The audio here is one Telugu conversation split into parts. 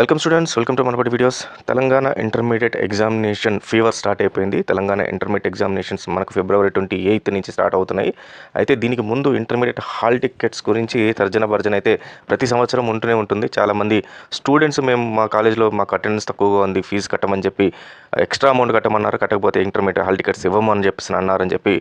Welcome students welcome to మనపటి videos Telangana intermediate examination fever start అయిపోయింది. తెలంగాణ ఇంటర్మీడియట్ ఎగ్జామినేషన్స్ మనకు ఫిబ్రవరి ట్వంటీ ఎయిత్ నుంచి స్టార్ట్ అవుతున్నాయి. అయితే దీనికి ముందు ఇంటర్మీడియట్ హాల్ టికెట్స్ గురించి తర్జన భర్జన అయితే ప్రతి సంవత్సరం ఉంటూనే ఉంటుంది. చాలామంది స్టూడెంట్స్ మేము మా కాలేజ్లో మాకు అటెండెన్స్ తక్కువగా ఉంది. ఫీజు కట్టమని చెప్పి ఎక్స్ట్రా అమౌంట్ కట్టమన్నారు. కట్టకపోతే ఇంటర్మీడియట్ హాల్ టికెట్స్ ఇవ్వమని చెప్పేసి అన్నారని చెప్పి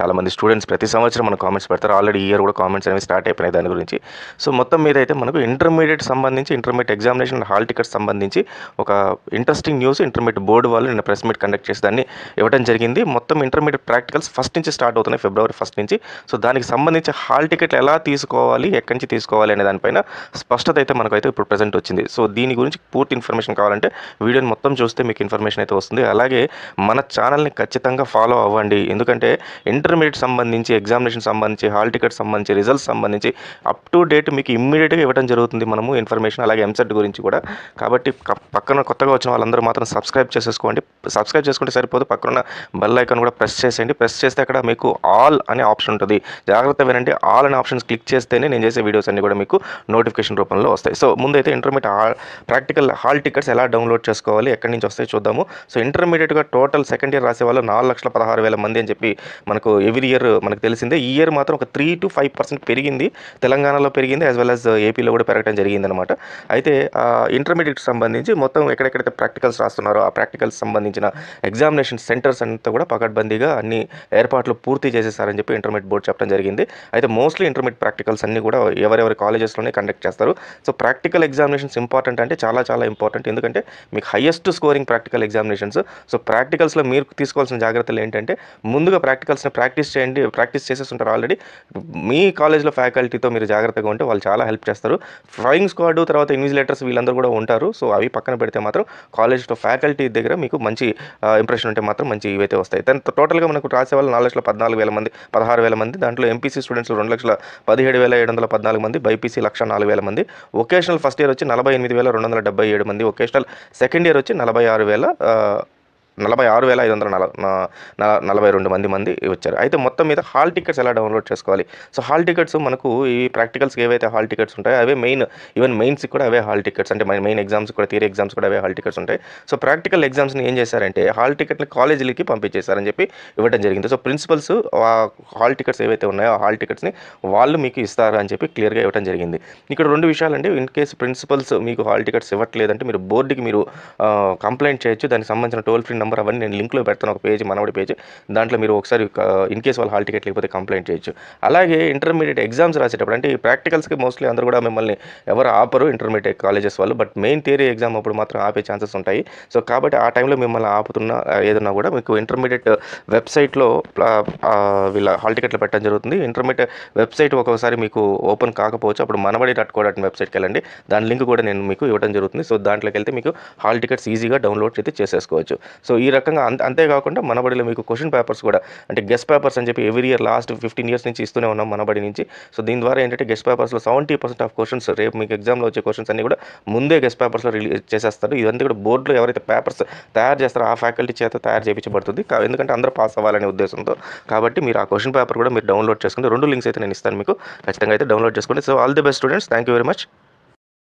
చాలామంది స్టూడెంట్స్ ప్రతి సంవత్సరం మనకు కామెంట్స్ పెడతారు. ఆల్రెడీ ఇయర్ కూడా కామెంట్స్ అనేవి స్టార్ట్ అయిపోయినాయి దాని గురించి. సో మొత్తం మీద అయితే మనకు ఇంటర్మీడియట్ సంబంధించి ఇంటర్మీడియట్ ఎగ్జామినేషన్ హాల్ టికెట్స్ సంబంధించి ఒక ఇంట్రెస్టింగ్ న్యూస్ ఇంటర్మీడియట్ బోర్డు వాళ్ళు నిన్న ప్రెస్ మీట్ కండక్ట్ చేసి దాన్ని ఇవ్వడం జరిగింది. మొత్తం ఇంటర్మీడియట్ ప్రాక్టికల్స్ ఫస్ట్ నుంచి స్టార్ట్ అవుతున్నాయి ఫిబ్రవరి ఫస్ట్ నుంచి. సో దానికి సంబంధించి హాల్ టికెట్లు ఎలా తీసుకోవాలి ఎక్కడి నుంచి తీసుకోవాలి అనే దానిపైన స్పష్టత అయితే మనకైతే ఇప్పుడు ప్రజెంట్ వచ్చింది. సో దీని గురించి పూర్తి ఇన్ఫర్మేషన్ కావాలంటే వీడియోని మొత్తం చూస్తే మీకు ఇన్ఫర్మేషన్ అయితే వస్తుంది. అలాగే మన ఛానల్ని ఖచ్చితంగా ఫాలో అవ్వండి. ఎందుకంటే ఇంటర్మీడియట్ సంబంధించి ఎగ్జామినేషన్ సంబంధించి హాల్ టికెట్ సంబంధించి రిజల్ట్స్ సంబంధించి అప్ టు డేట్ మీకు ఇమ్మీడియట్గా ఇవ్వడం జరుగుతుంది మనము ఇన్ఫర్మేషన్ అలాగే ఎంసెట్ గురించి కూడా. కాబట్టి పక్కన కొత్తగా వచ్చిన వాళ్ళందరూ మాత్రం సబ్స్క్రైబ్ చేసేసుకోండి. సబ్స్క్రైబ్ చేసుకుంటే సరిపోదు. పక్కన బెల్ ఐకాన్ కూడా ప్రెస్ చేసేయండి. ప్రెస్ చేస్తే అక్కడ మీకు ఆల్ అనే ఆప్షన్ ఉంటుంది. జాగ్రత్త వినండి. ఆల్ అనే ఆప్షన్స్ క్లిక్ చేస్తేనే నేను చేసే వీడియోస్ అన్ని కూడా మీకు నోటిఫికేషన్ రూపంలో వస్తాయి. సో ముందైతే ఇంటర్మీడియట్ ప్రాక్టికల్ హాల్ టికెట్స్ ఎలా డౌన్లోడ్ చేసుకోవాలి ఎక్కడి నుంచి వస్తాయి చూద్దాము. సో ఇంటర్మీడియట్గా టోటల్ సెకండ్ ఇయర్ రాసే వాళ్ళు నాలుగు లక్షల పదహారు వేల మంది అని చెప్పి మనకు ఎవ్రీ ఇయర్ మనకు తెలిసిందే. ఈ ఇయర్ మాత్రం ఒక త్రీ టు ఫైవ్ పర్సెంట్ పెరిగింది. తెలంగాణలో పెరిగింది యాజ్ వెల్ యాజ్ ఏపీలో కూడా పెరగడం జరిగిందనమాట. అయితే ఇంటర్మీడియట్ సంబంధించి మొత్తం ఎక్కడెక్కడైతే ప్రాక్టికల్స్ రాస్తున్నారో ఆ ప్రాక్టికల్స్ సంబంధించిన ఎగ్జామినేషన్ సెంటర్స్ అంతా కూడా పకడ్బందీగా అన్ని ఏర్పాట్లు పూర్తి చేసేసారని చెప్పి ఇంటర్మీడియట్ బోర్డు చెప్పడం జరిగింది. అయితే మోస్ట్లీ ఇంటర్మీడియట్ ప్రాక్టికల్స్ అన్ని కూడా ఎవరెవరి కాలేజెస్లోనే కండక్ట్ చేస్తారు. సో ప్రాక్టికల్ ఎగ్జామినేషన్స్ ఇంపార్టెంట్ అంటే చాలా చాలా ఇంపార్టెంట్. ఎందుకంటే మీకు highest scoring practical examinations. So ప్రాక్టికల్స్లో మీరు తీసుకోవాల్సిన జాగ్రత్తలు ఏంటంటే ముందుగా ప్రాక్టికల్స్ని ప్రాక్టీస్ చేయండి ప్రాక్టీస్ చేసేస్తుంటారు ఆల్రెడీ. మీ కాలేజ్లో ఫ్యాకల్టీతో మీరు జాగ్రత్తగా ఉంటే వాళ్ళు చాలా హెల్ప్ చేస్తారు. ఫ్లయింగ్ స్క్వాడ్ తర్వాత ఇన్విజిలేటర్స్ వీళ్ళందరూ కూడా ఉంటారు. సో అవి పక్కన పెడితే మాత్రం కాలేజ్లో ఫ్యాకల్టీ దగ్గర మీకు మంచి ఇంప్రెషన్ ఉంటే మాత్రం మంచి ఇవైతే వస్తాయి. దాని టోటల్గా మనకు రాసే వాళ్ళు నాలుగు లక్షల పద్నాలుగు వేల మంది పదహారు వేల మంది దాంట్లో ఎంపీసీ స్టూడెంట్స్ రెండు లక్షల పదిహేడు వేల ఏడు వందల పద్నాలుగు మంది బైపీసీ లక్ష నాలుగు వేల మంది. వొకేషనల్ ఫస్ట్ ఇయర్ వచ్చి నలభై ఎనిమిది వేల రెండు వందల డెబ్బై ఏడు మంది. వొకేషనల్ సెకండ్ ఇయర్ వచ్చి నలభై ఆరు వేల నలభై ఆరు వేల ఐదు వందల నల నలభై రెండు మంది మంది వచ్చారు. అయితే మొత్తం మీద హాల్ టికెట్స్ ఎలా డౌన్లోడ్ చేసుకోవాలి? సో హాల్ టికెట్స్ మనకు ఈ ప్రాక్టికల్స్కి ఏవైతే హాల్ టికెట్స్ ఉంటాయో అవే మెయిన్ ఈవెన్ మెయిన్స్కి కూడా అవే హాల్ టికెట్స్. అంటే మెయిన్ ఎగ్జామ్స్ కూడా థియరీ ఎగ్జామ్స్ కూడా అవే హాల్ టికెట్స్ ఉంటాయి. సో ప్రాక్టికల్ ఎగ్జామ్స్ని ఏం చేశారంటే హాల్ టికెట్ని కాలేజీలకి పంపించేశారని చెప్పి ఇవ్వడం జరిగింది. సో ప్రిన్సిపల్స్ ఆ హాల్ టికెట్స్ ఏవైతే ఉన్నాయో ఆ హాల్ టికెట్స్ని వాళ్ళు మీకు ఇస్తారు అని చెప్పి క్లియర్గా ఇవ్వడం జరిగింది. ఇక్కడ రెండు విషయాలండి. ఇన్ కేసు ప్రిన్సిపల్స్ మీకు హాల్ టికెట్స్ ఇవ్వట్లేదంటే మీరు బోర్డుకి మీరు కంప్లైంట్ చేయొచ్చు. దానికి సంబంధించిన టోల్ ఫ్రీ నెంబర్ అవన్నీ నేను లింక్లో పెడతాను ఒక పేజ్ మనవడి పేజ్. దాంట్లో మీరు ఒకసారి ఇన్ కేస్ వాళ్ళు హాల్ టికెట్ లేకపోతే కంప్లైంట్ చేయొచ్చు. అలాగే ఇంటర్మీడియట్ ఎగ్జామ్స్ రాసేటప్పుడు అంటే ఈ ప్రాక్టికల్స్కి మోస్ట్లీ అందరూ కూడా మిమ్మల్ని ఎవరు ఆపరు ఇంటర్మీడియట్ కాలేజెస్ వాళ్ళు బట్ మెయిన్ థియరీ ఎగ్జామ్ అప్పుడు మాత్రం ఆపే ఛాన్సెస్ ఉంటాయి. సో కాబట్టి ఆ టైంలో మిమ్మల్ని ఆపుతున్న ఏదన్నా కూడా మీకు ఇంటర్మీడియట్ వెబ్సైట్లో వీళ్ళ హాల్ టికెట్లు పెట్టడం జరుగుతుంది. ఇంటర్మీడియట్ వెబ్సైట్ ఒక్కొక్కసారి మీకు ఓపెన్ కాకపోవచ్చు అప్పుడు మనబడి డాట్ కో డాట్ వెబ్సైట్కి వెళ్ళండి. దాని లింక్ కూడా నేను మీకు ఇవ్వడం జరుగుతుంది. సో దాంట్లోకి వెళ్తే మీకు హాల్ టికెట్స్ ఈజీగా డౌన్లోడ్ అయితే చేసేసుకోవచ్చు. సో ఈ రకంగా అంత అంతేకాకుండా మనబడిలో మీకు క్వశ్చన్ పేపర్స్ కూడా అంటే గెస్ట్ పేపర్స్ అని చెప్పి every year last fifteen years నుంచి ఇస్తూనే ఉన్నాం మనబడి నుంచి. సో దీని ద్వారా ఏంటంటే గెస్ట్ పేపర్స్లో సెవెంటీ పర్సెంట్ ఆఫ్ క్వశ్చన్స్ రేపు మీకు ఎగ్జామ్లో వచ్చే క్వశ్చన్స్ అన్ని కూడా ముందే గెస్ట్ పేపర్స్లో రిలీజ్ చేసేస్తారు. ఇదంతా కూడా బోర్డులో ఎవరైతే పేపర్స్ తయారు చేస్తారో ఆ ఫ్యాకల్టీ చేత తయారు చేయించబడుతుంది. ఎందుకంటే అందరూ పాస్ అవ్వాలనే ఉద్దేశంతో. కాబట్టి మీరు ఆ క్వశ్చన్ పేపర్ కూడా మీరు డౌన్లోడ్ చేసుకుంటే రెండు లింక్స్ అయితే నేను ఇస్తాను మీకు. ఖచ్చితంగా అయితే డౌన్లోడ్ చేసుకోండి. So all the best students thank you very much